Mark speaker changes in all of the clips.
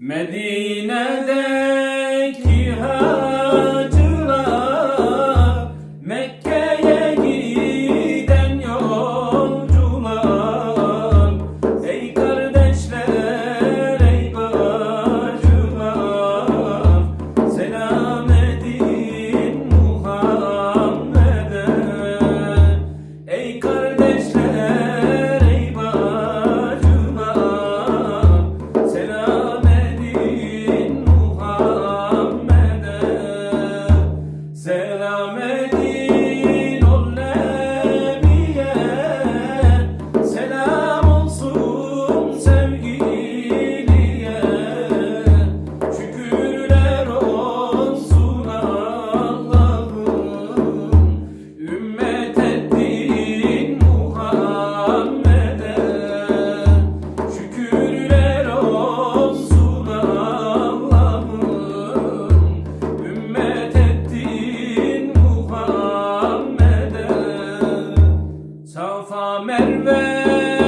Speaker 1: Medine'deki Merve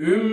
Speaker 1: Ettin